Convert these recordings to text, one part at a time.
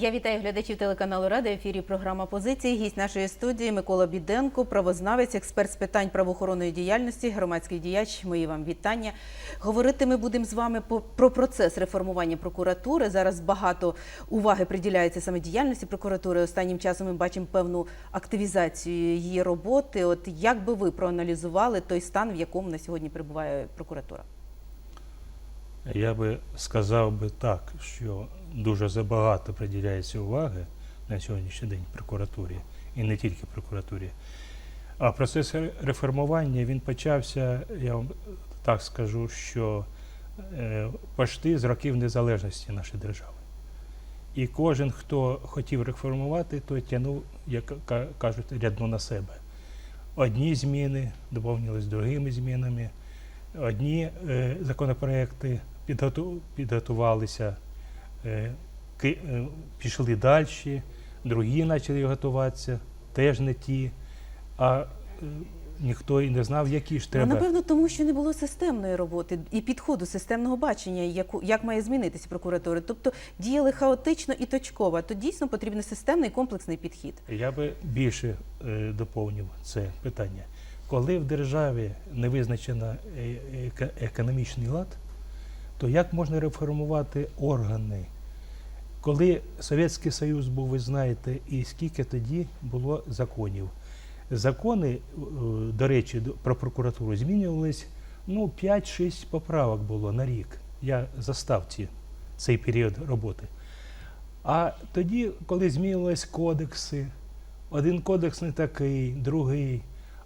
Я вітаю глядачів телеканалу Рада. Ефірі програма позиції. Гість нашої студії Микола Біденко, правознавець, експерт з питань правоохоронної діяльності, громадський діяч. Мої вам вітання. Говорити ми будемо з вами про процес реформування прокуратури. Зараз багато уваги приділяється саме діяльності прокуратури. Останнім часом ми бачимо певну активізацію її роботи. От як би ви проаналізували той стан, в якому на сьогодні перебуває прокуратура? Я би сказав би так, що дуже забагато приділяється уваги на сьогоднішній день прокуратурі, і не тільки прокуратурі. А процес реформування він почався, я вам так скажу, що е, почти з років незалежності нашої держави. І кожен, хто хотів реформувати, той тягнув, як кажуть, рядно на себе. Одні зміни доповнились другими змінами. Одні е, законопроекти підготу, підготувалися, е, ки, е, пішли далі, другі почали готуватися, теж не ті, а е, ніхто і не знав, які ж Ну, треба. напевно, тому що не було системної роботи і підходу системного бачення, яку як має змінитися прокуратура. Тобто діяли хаотично і точково. А То дійсно потрібен системний комплексний підхід. Я би більше е, доповнив це питання. Коли в державі не визначено е, економічний лад, то як можна реформувати органи? Коли Совєтський Союз був, ви знаєте, і скільки тоді було законів. Закони, е, до речі, про прокуратуру змінювались, ну, 5-6 поправок було на рік. Я застав ці, цей період роботи. А тоді, коли змінювалися кодекси, один кодекс не такий, другий.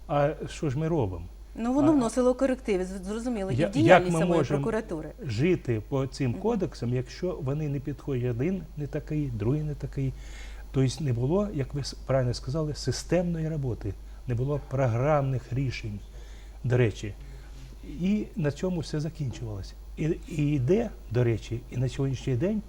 А що ж ми робимо? Ну воно А- вносило корективи, зрозуміло, і Я- діяльність як ми самої можемо- прокуратури. Жити по цим кодексам, якщо вони не підходять, один не такий, другий не такий. Тобто не було, як ви с- правильно сказали, системної роботи, не було програмних рішень, до речі. І на цьому все закінчувалося. І, і йде, до речі, і на сьогоднішній день,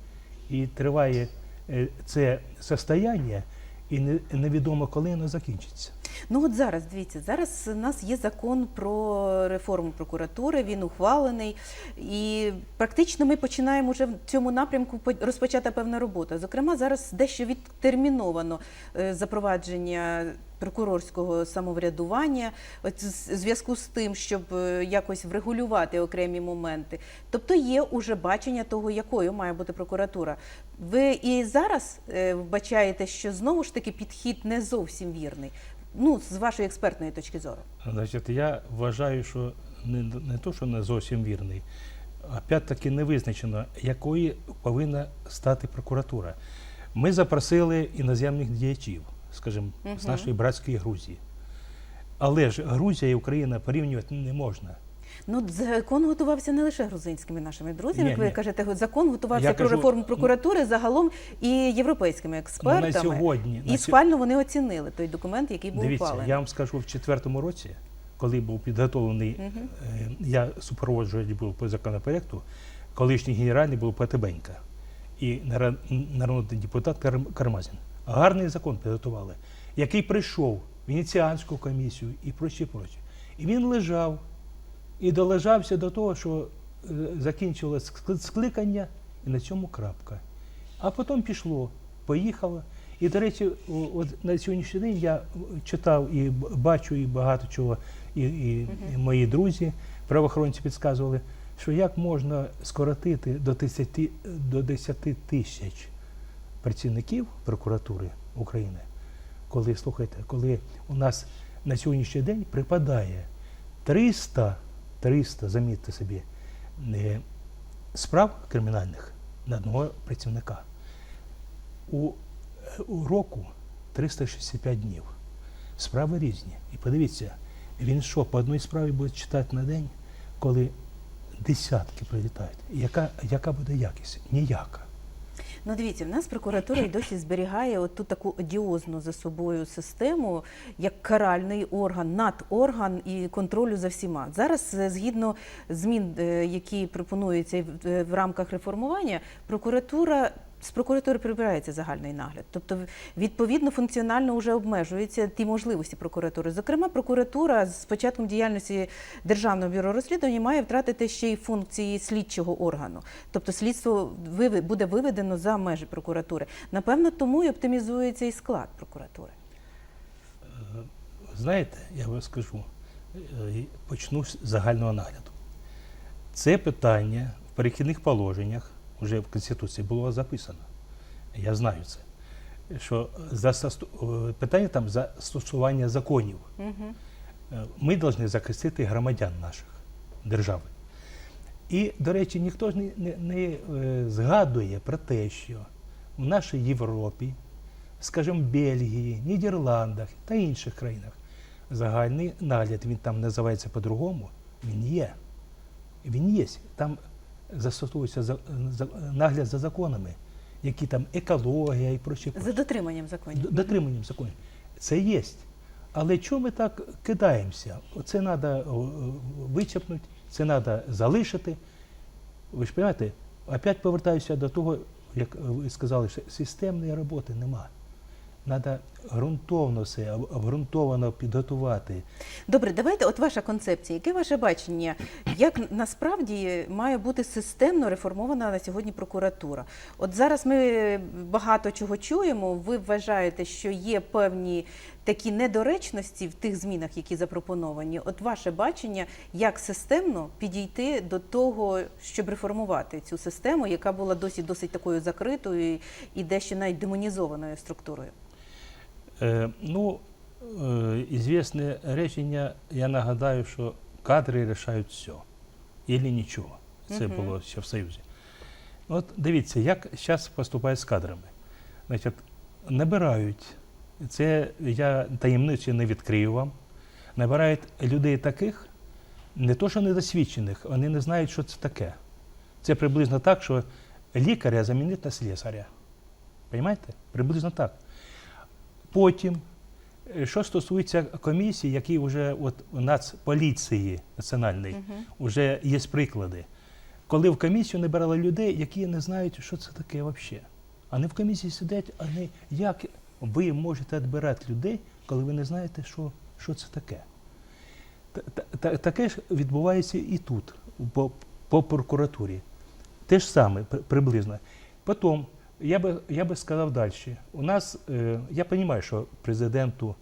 і триває е, це состояння, і не, невідомо, коли воно закінчиться. Ну от зараз дивіться, зараз у нас є закон про реформу прокуратури. Він ухвалений, і практично ми починаємо вже в цьому напрямку по- розпочата певна робота. Зокрема, зараз дещо відтерміновано е, запровадження прокурорського самоврядування, от в зв'язку з тим, щоб е, якось врегулювати окремі моменти. Тобто є уже бачення того, якою має бути прокуратура. Ви і зараз е, вбачаєте, що знову ж таки підхід не зовсім вірний. Ну, з вашої експертної точки зору. Значить, я вважаю, що не, не то, що не зовсім вірний, а опять-таки не визначено, якою повинна стати прокуратура. Ми запросили іноземних діячів, скажімо, з нашої братської Грузії. Але ж Грузія і Україна порівнювати не можна. Ну, закон готувався не лише грузинськими нашими друзями, як ви ні. кажете, закон готувався Я про кажу, реформу ну, прокуратури загалом і європейськими Ну, експертами. на сьогодні, І на схвально вони оцінили той документ, який був дивіться, ухвалений. я вам скажу, в четвертому році, коли був підготовлений, е, я супроводжувач був по законопроекту, колишній генеральний був Потебенька і народний депутат Кармазін. Гарний закон підготували, який прийшов в Венеціанську комісію і прочі, прочі. І він лежав і долежався до того, що е, закінчилось скликання, і на цьому крапка. А потім пішло, поїхало. І, до речі, от на сьогоднішній день я читав і бачу і багато чого, і, і, і мої друзі, правоохоронці підказували, що як можна скоротити до 10, до 10 тисяч працівників прокуратури України, коли, слухайте, коли у нас на сьогоднішній день припадає 300, 300, замітьте собі, е, справ кримінальних на одного працівника. У, е, у року 365 днів. Справи різні. І подивіться, він що, по одній справі буде читати на день, коли десятки прилітають. Яка, яка буде якість? Ніяка. Ну, дивіться, в нас прокуратура й досі зберігає от ту таку одіозну за собою систему, як каральний орган, надорган і контролю за всіма. Зараз, е, згідно змін, е, які пропонуються е, в рамках реформування, прокуратура з прокуратури прибирається загальний нагляд. Тобто, відповідно, функціонально вже обмежуються ті можливості прокуратури. Зокрема, прокуратура з початком діяльності Державного бюро розслідування має втратити ще й функції слідчого органу. Тобто слідство буде виведено за межі прокуратури. Напевно, тому і оптимізується і склад прокуратури. Знаєте, я вам скажу, е, почну з загального нагляду. Це питання в перехідних положеннях вже в Конституції було записано. Я знаю це. Що застосу- е, питання там застосування законів. Угу. Е, Ми повинні захистити громадян наших держави. І, до речі, ніхто ж не, не, не е, згадує про те, що в нашій Європі, скажімо, Бельгії, Нідерландах та інших країнах загальний нагляд, він там називається по-другому, він є. Він є. Там застосовується за, за, нагляд за законами, які там екологія і прочі. За дотриманням законів. Дотриманням законів. Це є. Але чому ми так кидаємося? Це треба вичерпнути, це треба залишити. Ви ж розумієте, опять повертаюся до того, як ви сказали, що системної роботи нема. Треба ґрунтовно все, обґрунтовано підготувати. Добре, давайте, от ваша концепція, яке ваше бачення, як насправді має бути системно реформована на сьогодні прокуратура? От зараз ми багато чого чуємо. Ви вважаєте, що є певні такі недоречності в тих змінах, які запропоновані. От ваше бачення, як системно підійти до того, щоб реформувати цю систему, яка була досі досить такою закритою і дещо навіть демонізованою структурою? Е, ну, е, ізвісне речення, я нагадаю, що кадри рішають все. Ілі нічого. Це було ще в Союзі. От дивіться, як зараз поступають з кадрами. Значить, набирають, це я таємницю не відкрию вам. Набирають людей таких, не то, що недосвідчених, вони не знають, що це таке. Це приблизно так, що лікаря замінити на слесаря. Понимаєте? Приблизно так. Потім, е, що стосується комісій, які вже от у Нацполіції національної, вже є приклади. Коли в комісію набирали людей, які не знають, що це таке взагалі. Вони в комісії сидять, а не як ви можете відбирати людей, коли ви не знаєте, що, що це таке. Та- та- та- Таке ж відбувається і тут, по, по прокуратурі. Те ж саме приблизно. Потім, я би, я би сказав далі. У нас, е, я розумію, що президенту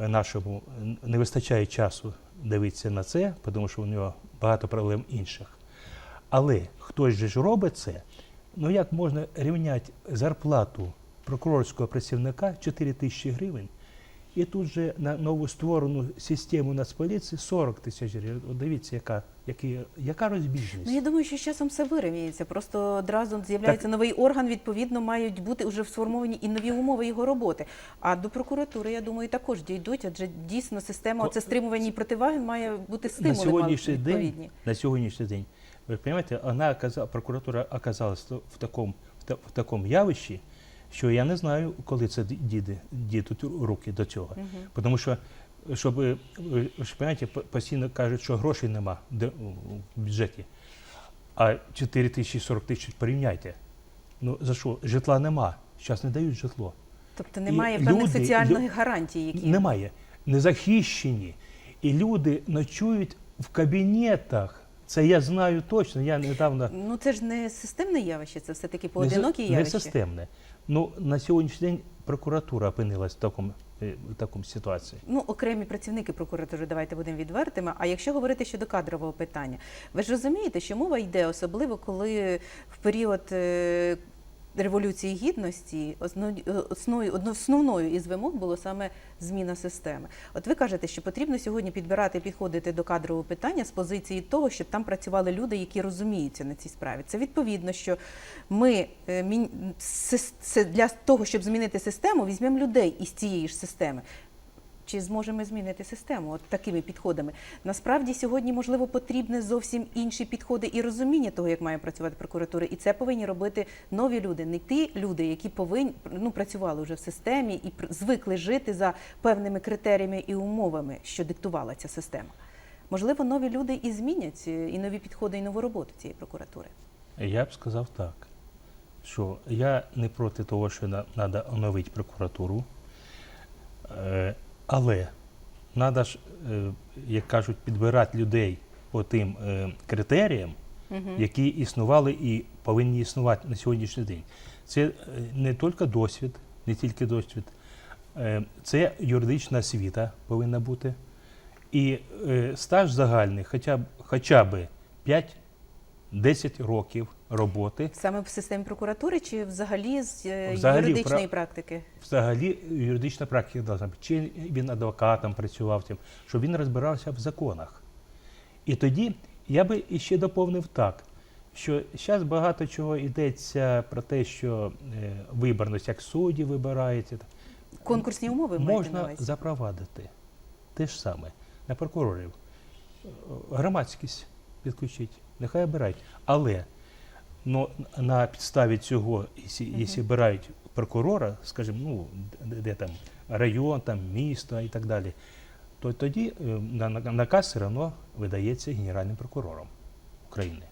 е, нашому не вистачає часу дивитися на це, тому що у нього багато проблем інших. Але хтось же ж робить це. Ну як можна рівняти зарплату прокурорського працівника 4 тисячі гривень, і тут же на нову створену систему Нацполіції 40 тисяч гривень. Дивіться, яка, які, яка розбіжність. Ну я думаю, що з часом все вирівняється. Просто одразу з'являється новий орган. Відповідно, мають бути вже сформовані і нові умови його роботи. А до прокуратури, я думаю, також дійдуть, адже дійсно система оце стримування і противаги має бути на стимули сьогоднішній день, на сьогоднішній день, ви розумієте, вона прокуратура оказалась в такому, в такому явищі, що я не знаю, коли це діде, дійдуть руки до цього. Мгм. Тому що, щоб, розумієте, постійно кажуть, що грошей нема в бюджеті. А 4 тисячі 40 тисяч порівняйте. Ну за що? Житла нема. Зараз не дають житло. Тобто немає І певних люди- соціальних гарантій, які Немає. Незахищені. І люди ночують в кабінетах. Це я знаю точно. Я недавно ну це ж не системне явище, це все таки поодинокі явище. не системне. Ну на сьогоднішній день прокуратура опинилась в такому е, в такому ситуації. Ну, окремі працівники прокуратури, давайте будемо відвертими. А якщо говорити щодо кадрового питання, ви ж розумієте, що мова йде, особливо коли в період е, революції гідності основ- основною, основною із вимог було саме зміна системи. От ви кажете, що потрібно сьогодні підбирати, підходити до кадрового питання з позиції того, щоб там працювали люди, які розуміються на цій справі. Це відповідно, що ми е, для того, щоб змінити систему, візьмемо людей із цієї ж системи. Чи зможемо змінити систему от такими підходами? Насправді сьогодні можливо потрібні зовсім інші підходи і розуміння того, як має працювати прокуратура, і це повинні робити нові люди, не ті люди, які повинні ну працювали вже в системі і звикли жити за певними критеріями і умовами, що диктувала ця система. Можливо, нові люди і змінять е, і нові підходи, і нову роботу цієї прокуратури. Я б сказав так, що я не проти того, що треба оновити прокуратуру, е, але треба ж, е, як кажуть, підбирати людей по тим е, критеріям, які існували і повинні існувати на сьогоднішній день. Це е, не тільки досвід, не тільки досвід, це юридична освіта повинна бути. І стаж загальний, хоча б, хоча б 5-10 років роботи, Саме в системі прокуратури чи взагалі з е, Взагалі, юридичної пра- практики? взагалі юридична практика бути. Чи він адвокатом працював, тим, щоб він розбирався в законах. І тоді я би іще доповнив так, що зараз багато чого йдеться про те, що е, виборність як судді вибирається. Конкурсні умови маєте на Можна увазі? запровадити те ж саме на прокурорів. Е, Громадськість підключить, нехай обирають. Але ну, на підставі цього, якщо, обирають прокурора, скажімо, ну, де, де там район, там, місто і так далі, то тоді е, на, на, наказ все одно видається Генеральним прокурором України.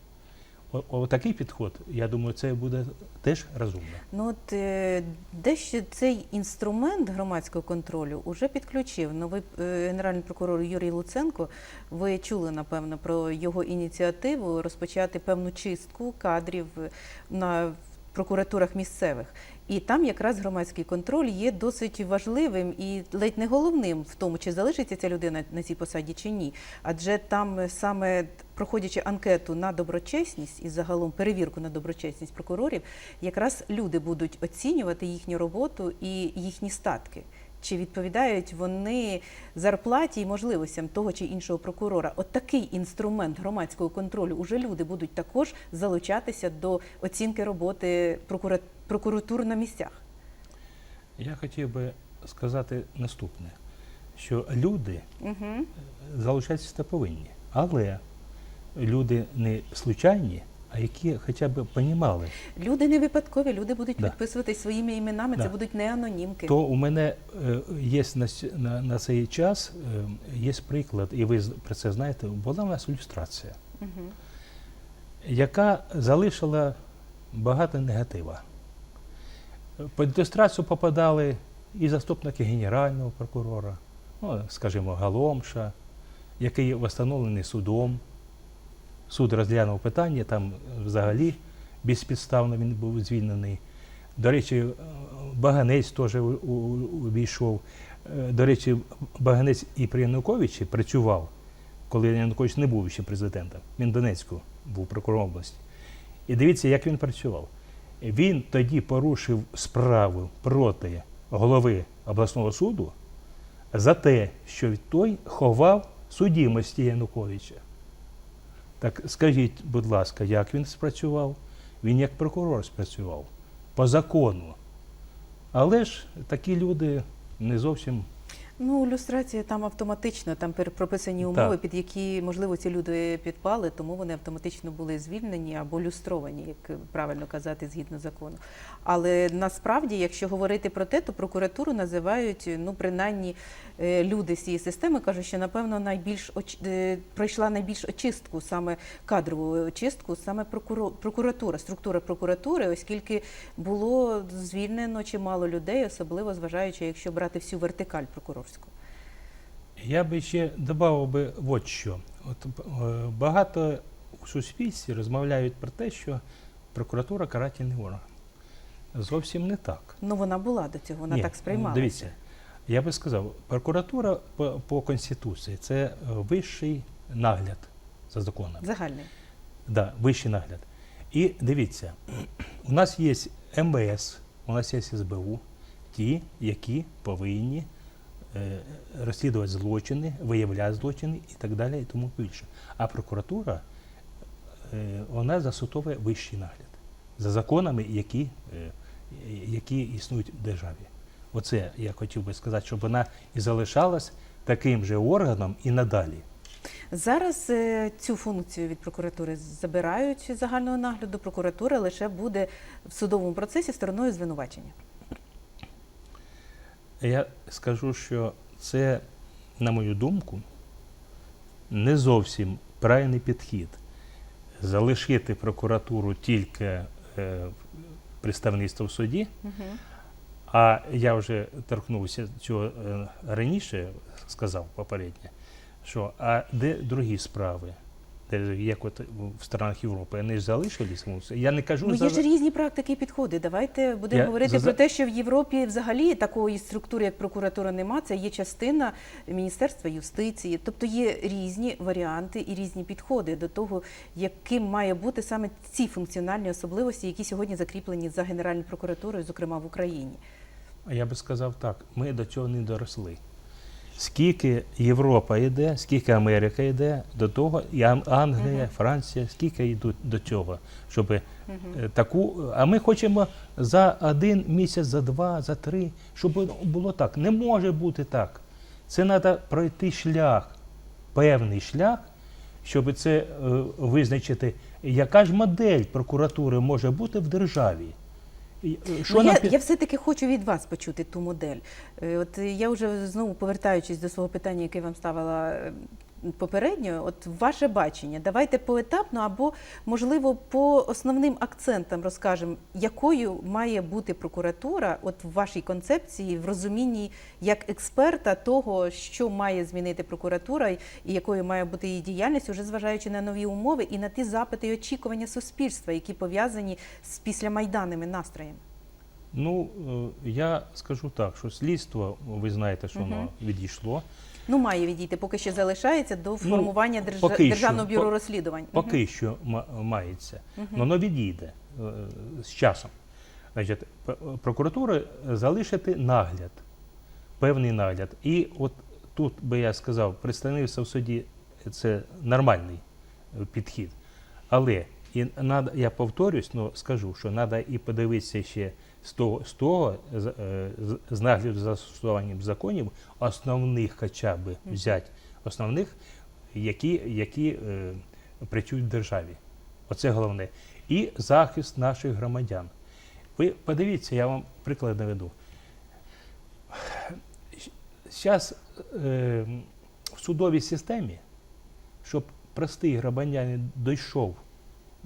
О, о, підход, я думаю, це буде теж розумно. Ну от е, дещо цей інструмент громадського контролю вже підключив новий е, генеральний прокурор Юрій Луценко. Ви чули напевно про його ініціативу розпочати певну чистку кадрів е, на прокуратурах місцевих. І там якраз громадський контроль є досить важливим і ледь не головним в тому, чи залишиться ця людина на цій посаді чи ні. Адже там е, саме проходячи анкету на доброчесність і загалом перевірку на доброчесність прокурорів, якраз люди будуть оцінювати їхню роботу і їхні статки. Чи відповідають вони зарплаті і можливостям того чи іншого прокурора? От такий інструмент громадського контролю уже люди будуть також залучатися до оцінки роботи прокуратур на місцях. Я хотів би сказати наступне, що люди Угу. залишатися та повинні, але люди не случайні, а які хоча б понімали, Люди не випадкові, люди будуть Да. підписуватись своїми іменами. Це будуть не анонімки. то у мене е, є на, на, на цей час е, є приклад, і ви про це знаєте, була у нас ілюстрація, Угу. яка залишила багато негатива. Під ілюстрацію попадали і заступники генерального прокурора, ну, скажімо, Галомша, який встановлений судом. Суд розглянув питання, там взагалі безпідставно він був звільнений. До речі, е, Баганець теж увійшов. Е, До речі, Баганець і при Януковичі працював, коли Янукович не був ще президентом. Він Донецьку був прокурором області. І дивіться, як він працював. Він тоді порушив справу проти голови обласного суду за те, що той ховав судімості Януковича. Так скажіть, будь ласка, як він спрацював? Він як прокурор спрацював по закону. Але ж такі люди не зовсім Ну, ілюстрація там автоматично, там прописані умови, Так. під які, можливо, ці люди підпали, тому вони автоматично були звільнені або люстровані, як правильно казати, згідно закону. Але насправді, якщо говорити про те, то прокуратуру називають, ну, принаймні, е, люди з цієї системи кажуть, що напевно найбільш оч... е, пройшла найбільш очистку, саме кадрову очистку, саме прокуро... прокуратура, структура прокуратури, оскільки було звільнено чимало людей, особливо зважаючи, якщо брати всю вертикаль прокурорську. Я би ще додав би от що. От, е, багато у суспільстві розмовляють про те, що прокуратура карательний орган. Зовсім не так. Ну вона була до цього, вона Ні, так сприймалася. Дивіться, я би сказав, прокуратура по, по Конституції це е, вищий нагляд за законом. Загальний. Да, вищий нагляд. І дивіться, у нас є МВС, у нас є СБУ, ті, які повинні розслідувати злочини, виявляти злочини і так далі, і тому більше. А прокуратура е, вона засутовує вищий нагляд за законами, які, е, які існують в державі. Оце я хотів би сказати, щоб вона і залишалась таким же органом і надалі. Зараз е, цю функцію від прокуратури забирають загального нагляду. Прокуратура лише буде в судовому процесі стороною звинувачення. Я скажу, що це, на мою думку, не зовсім правильний підхід. Залишити прокуратуру тільки е, представництво в суді. А я вже торкнувся цього е, раніше, сказав попередньо, що а де другі справи? Де, як от в странах Європи, вони ж залишились? Я не кажу Ну, за... є ж різні практики і підходи. Давайте будемо Я говорити за- про те, що в Європі взагалі такої структури, як прокуратура, нема. Це є частина Міністерства юстиції. Тобто є різні варіанти і різні підходи до того, яким має бути саме ці функціональні особливості, які сьогодні закріплені за Генеральною прокуратурою, зокрема в Україні. Я би сказав так, ми до цього не доросли. Скільки Європа йде, скільки Америка йде до того, і Ан- Англія, Франція, скільки йдуть до цього, щоб е, таку. А ми хочемо за один місяць, за два, за три, щоб було так. Не може бути так. Це треба пройти шлях, певний шлях, щоб це е, визначити, яка ж модель прокуратури може бути в державі. Е, Що Ну, нам я, я все-таки хочу від вас почути ту модель. Е, От е, я вже знову повертаючись до свого питання, яке вам ставила е, попередньо, от ваше бачення. Давайте поетапно або, можливо, по основним акцентам розкажемо, якою має бути прокуратура, от в вашій концепції, в розумінні як експерта того, що має змінити прокуратура і якою має бути її діяльність, уже зважаючи на нові умови і на ті запити і очікування суспільства, які пов'язані з післямайданними настроями. Ну, е, я скажу так, що слідство, ви знаєте, що воно відійшло. Ну, має відійти, поки що залишається до формування держа- Ну, що. Державного бюро По- розслідувань. Поки що ма- мається. Но воно відійде е, з часом. Значить, п- прокуратура залишити нагляд, певний нагляд. І от тут би я сказав, представництво в суді це нормальний е, підхід. Але і надо, я повторюсь, ну скажу, що треба і подивитися ще з того, з, того, з, е, з- з нагляду за застосуванням законів, основних хоча б взяти, основних, які, які е, працюють в державі. Оце головне. І захист наших громадян. Ви подивіться, я вам приклад наведу. Зараз е, в судовій системі, щоб простий громадянин дійшов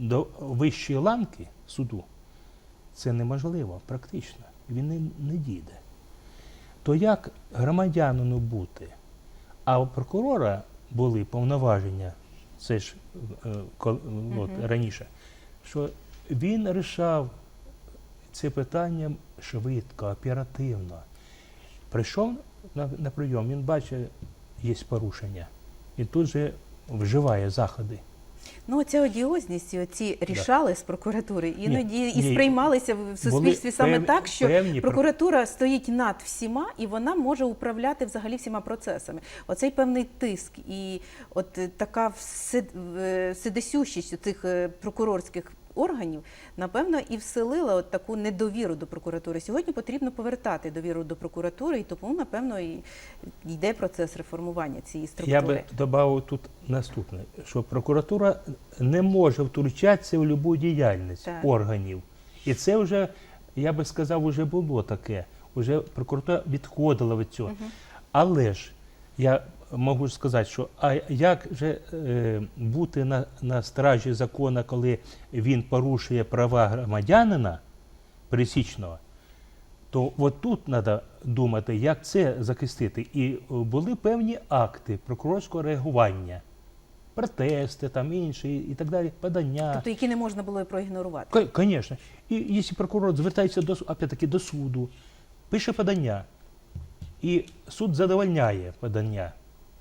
до вищої ланки суду, це неможливо практично. Він не, не дійде. То як громадянину бути? А у прокурора були повноваження, це ж е, кол- ну, от, раніше, що він рішав це питання швидко, оперативно. Прийшов на, на прийом, він бачить, є порушення. І тут же вживає заходи. Ну, оця одіозність, і оці рішали з прокуратури, іноді і ні. сприймалися в суспільстві Були саме певні, так, що певні про- прокуратура стоїть над всіма і вона може управляти взагалі всіма процесами. Оцей певний тиск і от е, така у вседесющість цих е, прокурорських органів, напевно, і вселила от таку недовіру до прокуратури. Сьогодні потрібно повертати довіру до прокуратури, і тому, напевно, і йде процес реформування цієї структури. Я би додав тут наступне, що прокуратура не може втручатися в будь-яку діяльність Так. органів. І це вже, я би сказав, вже було таке. Уже прокуратура відходила від цього. Але ж я можу сказати, що а як же е, бути на, на стражі закону, коли він порушує права громадянина пересічного, то от тут треба думати, як це захистити. І е, були певні акти прокурорського реагування, протести, там інші і так далі, подання. Тобто, які не можна було проігнорувати. Звісно. І якщо прокурор звертається до, опять-таки, до суду, пише подання, і суд задовольняє подання,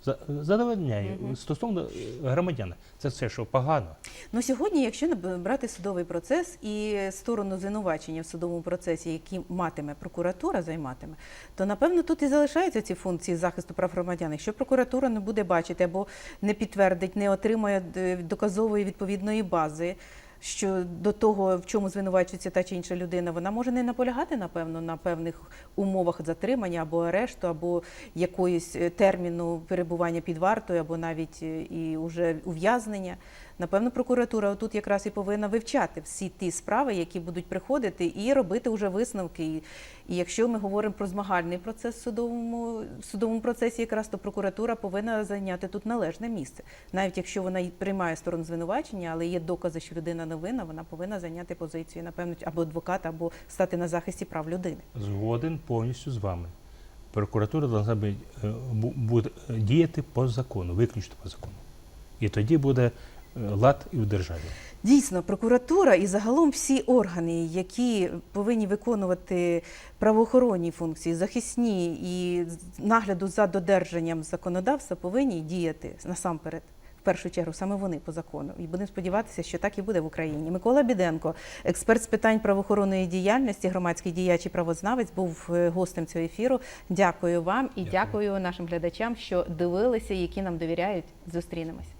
за- задовольняє стосовно е, громадяна. Це все, що погано. Ну сьогодні, якщо брати судовий процес і сторону звинувачення в судовому процесі, які матиме прокуратура, займатиме, то напевно тут і залишаються ці функції захисту прав громадян. Якщо прокуратура не буде бачити або не підтвердить, не отримає е, доказової відповідної бази. Що до того, в чому звинувачується та чи інша людина, вона може не наполягати, напевно, на певних умовах затримання або арешту, або якоїсь е, терміну перебування під вартою, або навіть е, і уже ув'язнення. Напевно, прокуратура тут якраз і повинна вивчати всі ті справи, які будуть приходити, і робити вже висновки. І, і якщо ми говоримо про змагальний процес в судовому, в судовому процесі, якраз то прокуратура повинна зайняти тут належне місце, навіть якщо вона приймає сторону звинувачення, але є докази, що людина не винна, вона повинна зайняти позицію, напевно, або адвоката, або стати на захисті прав людини. Згоден повністю з вами. Прокуратура повинна діяти по закону, виключно по закону. І тоді буде лад і в державі. Дійсно, прокуратура і загалом всі органи, які повинні виконувати правоохоронні функції, захисні і нагляду за додержанням законодавства, повинні діяти насамперед. В першу чергу саме вони по закону, і будемо сподіватися, що так і буде в Україні. Микола Біденко, експерт з питань правоохоронної діяльності, громадський діяч і правознавець, був е, гостем цього ефіру. Дякую вам і Дякую. дякую нашим глядачам, що дивилися, які нам довіряють. Зустрінемось.